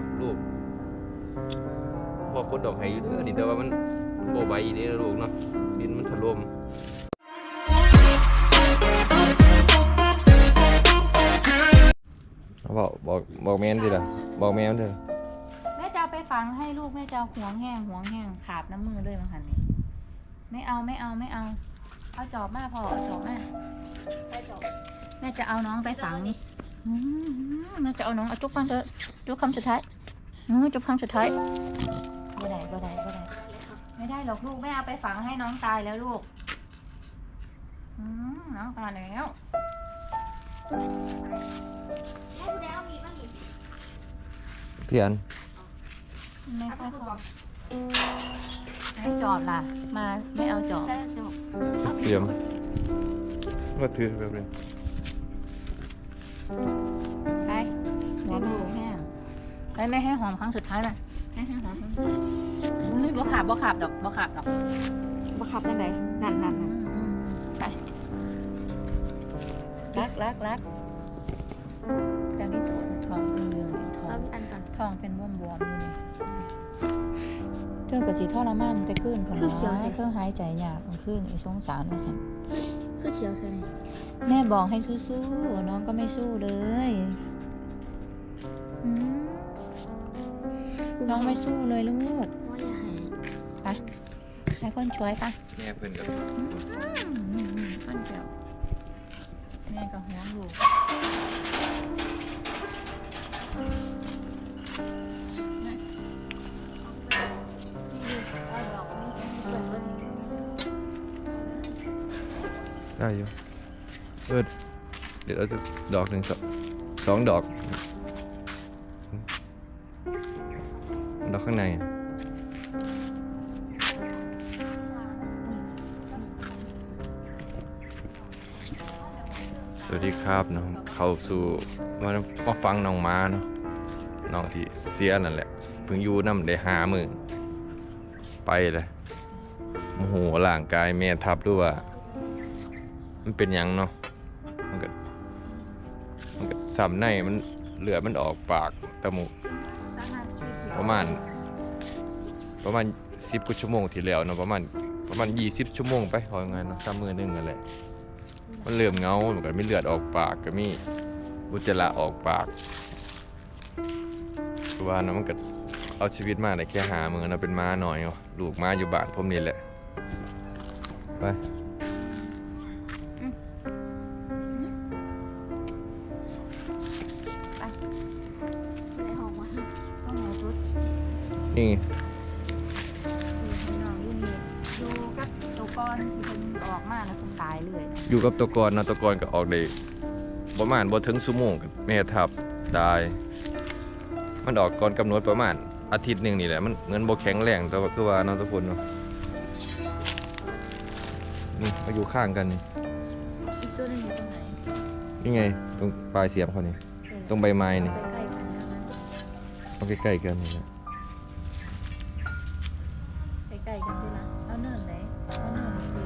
ทับลูกพอคนดอกไห้อยู่เด้อนี่แต่ว่ามันโบใบเด้อลูกเนาะดินมันถล่มบอกบอกบอกแม่นสิล่ะบอกแม่นเถอะแม่จะเอาไปฝังให้ลูกแม่จะเอาห่วงแห้งห่วงแห้งขาบน้ำมือด้วยมั้งคันนี้ไม่เอาไม่เอาไม่เอา เอาจอบมาพอเอาจอบมาแม่จะเอาน้องไปฝังนี่อืมแม่จะเอาน้องเอาจุกคำเถอะจุกคำสุดท้าย อืมจุกคำสุดท้ายบ่ได้บ่ได้บ่ได้ไม่ได้หรอกลูกแม่เอาไปฝังให้น้องตายแล้วลูกอืมน้องตายแล้วเพียนไม่ค่อยพอให้จอบล่ะ มาไม่เอาจอบเตรียมก็ถือแบบนี้ ไปไม่ให้หอมครั้งสุดท้ายเลยให้ให้หอมครั้งสุดท้ายอุ้ยบ่ขาบบ่ขาบดอกบ่ขาบดอกบังคับได้ไหนนั่นนั่นอืมอืมไปรักรักรักจากนี้ตัวทองเรืองๆทอเรางมีอันก่อนทองเป็นบวมบวมๆอยู่นี่เธอกับสีทรมานแต่ขึ้นคนนะเธอหายใจยากมันขึ้นอีสงสารมาสั่นคือเขียวใช่ไหมแม่บอกให้สู้ๆน้องก็ไม่สู้เลย น้องไม่สู้เลยลูกว่าอย่าให้ไปให้คนช่วยปะแม่เพิ่นกับอืมข้นเจียวแม่ก็ห่วงลูกเอาดอกนี้เปิดเปิดนี้ได้อยู่เออเดี๋ยวเราจะดอกหนึ่งสองสองดอก ดอกข้างในสวัสดีครับน้องเข้าสู่มามาฟังน้องม้าเนาะน้องที่เสียนั่นแหละเพิ่งอยู่น้ำได้หามือไปเลยโมโหร่างกายแม่ทับด้วยว่า มันเป็นยังเนาะมันก็มันก็สำในมันเหลือมันออกปากตะมูก ประมาณ ประมาณสิบกว่าชั่วโมงที่แล้วเนาะประมาณประมาณยี่สิบชั่วโมงไปพอยังไงเนาะตามมือนึงนั่นแหละมันเริ่มเงาเหมันก็มีเลือดออกปากก็มีอุจจาระออกปากคือว่านะมันก็เอาชีวิตมาได้แค่หามือนะเป็นม้าหน่อยเนาะลูกม้าอยู่บ้านผมนี่แหละไป นี่อยู่ข้างนอกอยู่นี่อยู่กับตัวก้อนที่เป็นออกมาแล้วคงตายเลยอยู่กับตะกอนเนาะตะกอนก็ออกได้ประมาณบ่ถึงชั่วโมงก็แม่ทับตาย มันออกก่อนกำหนดประมาณอาทิตย์หนึ่งนี่แหละมันเหมือนบ่แข็งแรงแต่ว่าคือว่าเนาะทุกคนเนาะนี่มาอยู่ข้างกันนี่อีกตัวหนึงอยู่ตรงไหนนี่ไงตรงปลายเสียมเขานี่เออตรงใบไม้นี่ใกล้ๆกันนะ เอาใกล้ๆกันนี่แหละใก ล้ๆกันด้วยนะเอาเนินไหนเอาเนินคือ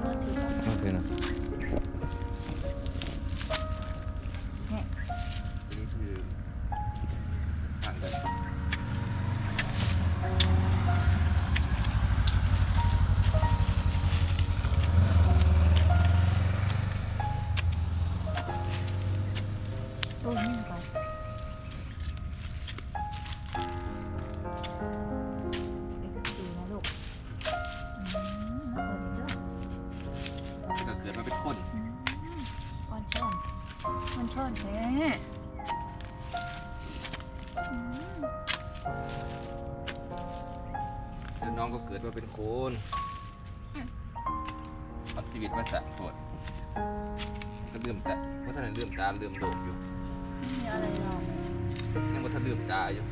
เนินที่ต้องโอเคนะเนี่ย คนก้อนช่อนก้อนช่อนแท้อืมแล้วน้องก็เกิดมาเป็นคนเอาชีวิตมาสะโทษก็ลืมตาเพราะท่านนลืมตาลืมโลกอยู่ไม่มีอะไรหรอกยังบ่ทันลืมตาอยู่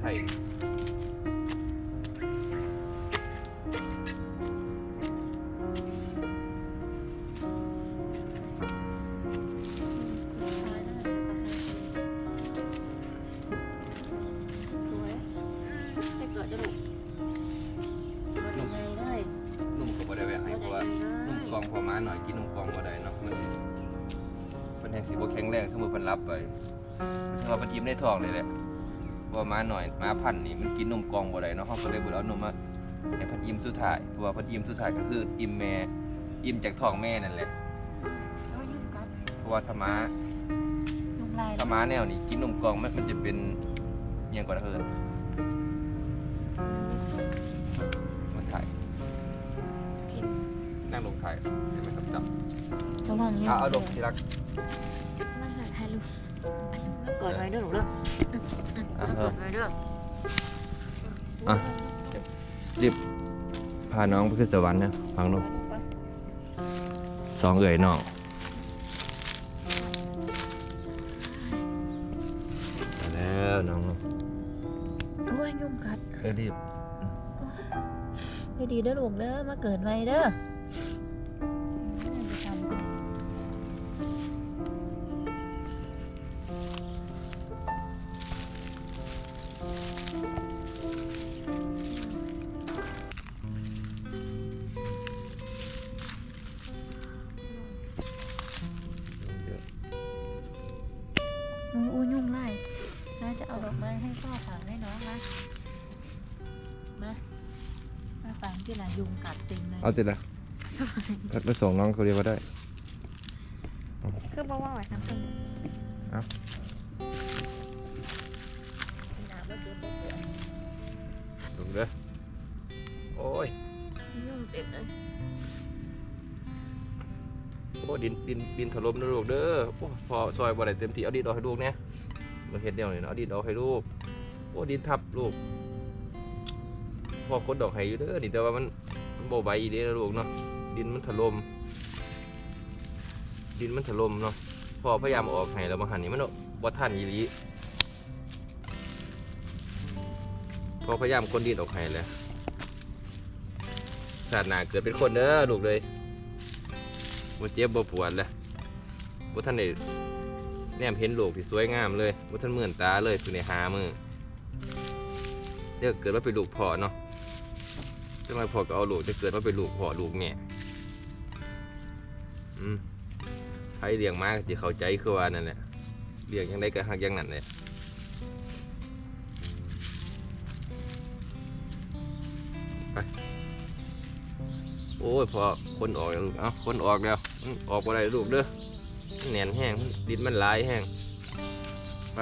ไทยองพอม้าหน่อยกินนมกองบ่ได้เนาะมันแห่งสีบแข็งแรงสมมติพันรับไปถือว่าเป็นยิ้มได้ทองเลยแหละ ว่าม้าหน่อยม้าพันธุ์นี่มันกินนมกล่องบ่ได้เนาะเขาก็เลยบ่ได้เอานมมาให้เพันอิ่มสุดท้ายเพราะว่าเพันอิ่มสุดท้ายก็คืออิ่มแม่อิ่มจากท้องแม่นั่นแหละโอ้ยยุ่งกัดเพราะว่าถ้าม้ายุ่งลายถ้าม้าแนวนี้กินนมกล่องมันมันจะเป็นอิหยังกว่าเพิ่นมาถ่ายนั่งลงถ่ายเห็นไหมครับจับระวังยุ่งเอาเอาลงที่รัก กอดไว้ด้วยหนูเด้ออะกเอดไว้ด้วยอะรีบพาน้องไปขึ้นสวรรค์นะฟังลูกสองเอ๋ยน้องมาแล้วน้องโอ้ยยุ่งกัดเออรีบไม่ดีเด้อลูกเด้อมาเกิดไว้เด้อ ดอกไม้ให้พ่อฝังให้น้องนะมามาฝังที่ไหนยุงกัดเต็มเลยเอาติดละไปส่งน้องเขาเรียกว่าได้ คือบอกว่าไหวทำตึงลงเด้อโอ้ยยุ่งเต็มเลยโอ้ดินดินดินถล่มนะลูกเด้อโอ้พอซอยบ่ได้เต็มที่เอาดินออกให้ลูกเนี่ย เราเฮ็ดเดียวนี่เนาะเอาดินออกให้ลูกโอ้ดินทับลูกพอคนดอกให้อยู่เด้อนี่แต่ว่ามันมันบ่ใบอีเด้อลูกเนาะดินมันถล่มดินมันถล่มเนาะพอพยายามออกให้แล้วมาหันนี่มันบ่ทันอีหลีพอพยายามคนดินออกให้แล้วชาติหน้าเกิดเป็นคนเด้อลูกเลยบ่เจ็บบ่ปวดเลยบ่ทันได้ แนมเห็นโลกที่สวยงามเลยบ่ทันเหมือนตาเลยคือในหามือเดี๋ยวเกิดว่าเป็นลูกพ่อเนาะจังไรพ่อก็เอาลูกจะเกิดว่าเป็นลูกพ่อลูกแม่อืมใครเลี้ยงมาก็สิเข้าใจคือว่านั่นแหละเลี้ยงยังได้ก็ฮักยังนั้นแหละไปโอ้ยพอคนออกแล้วลูก เอ้าคนออกแล้ว ออกบ่ได้ลูกเด้อ แหน่นแห้งดินมันหลายแห้งไป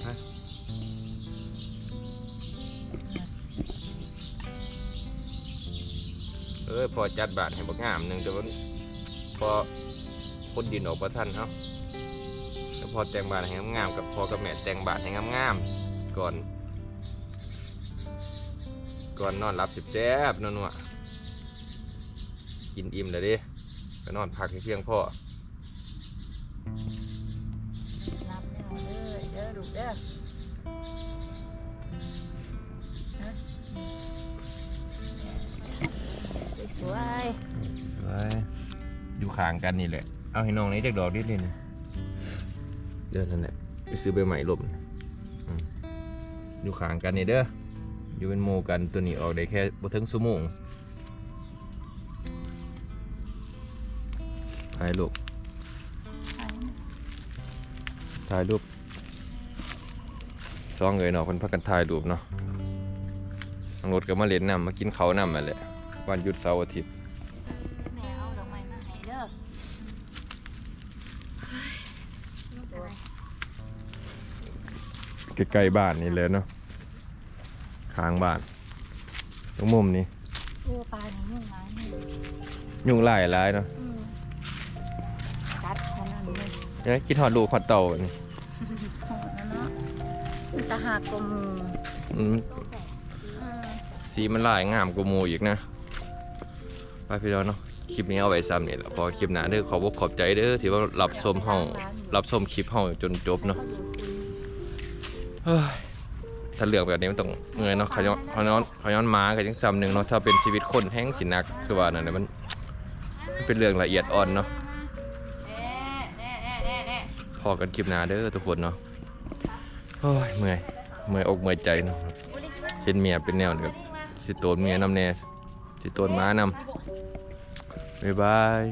ไปเออพอจัดบาทให้บักงามหนึ่งแต่ว่าพอคนดินออกประทันเอ้าแล้วพอแต่งบาทให้งามๆกับพอกับแม่แต่งบาทให้งามๆก่อน ก่อนนอนหลับสิบแซ่บๆนัวๆกินอิ่มเลยดิก็นอนพักให้เพียงพอ รับแนวเลยเด้อลูกเด้อฮะสวยไว้อยู่ข้างกันนี่แหละ เอาให้น้องนี้จากดอกนิดนึงเดินนั่นแหละไปซื้อใบใหม่ลมอยู่ข้างกันนี่เด้อ อยู่เป็นโมกันตัวนี้ออกได้แค่บ่ถึงชั่วโมงถ่ายรู ถ่ายรูปซองเอ๋ยเนาะคนพักกันถ่ายรูปเนาะน้องรถก็มาเล่นน้ำมากินเขาวน้ำมาแหละวันหยุดเสาร์อาทิตย์แม่เอาดอกไม้มาให้เด้อใกล้ๆบ้านนี่เลยเนาะข้างบ้านตรงมุมนี้ตัวปลานี่ยุ่งหลายนี่ยุงหลายหลายเนาะอืมกัดขนาดเลยเอ้ยคิดฮอดลูกฮอดเต่านี่ โหดนะเนาะมันตะหักกว่าหมูอืมอืมสีมันลายงามกว่าหมูอีกนะ ไปพี่น้องเนาะ คลิปนี้เอาไว้ซ้ำนี่แหละพอคลิปหน้าเด้อขอบอกขอบใจเด้อที่ว่ารับชมเฮารับชมคลิปเฮาจนจบเนาะเฮ้ยถ้าเลือกแบบนี้มันต้องเงยเนาะขาย้อนขาย้อนขย้อนม้าก็ยังซ้ำหนึ่งเนาะถ้าเป็นชีวิตคนแห้งสินักคือว่านั่นน่ะมันมันเป็นเรื่องละเอียดอ่อนเนาะ พอกันคลิปหน้าเด้อทุกคนเนาะโอ้ยเมื่อยเมื่อยอกเมื่อยใจเนาะเห็นเมียเป็นแนวนะครับสิโตนเมียนำแน่สิโตนม้านำบ๊ายบาย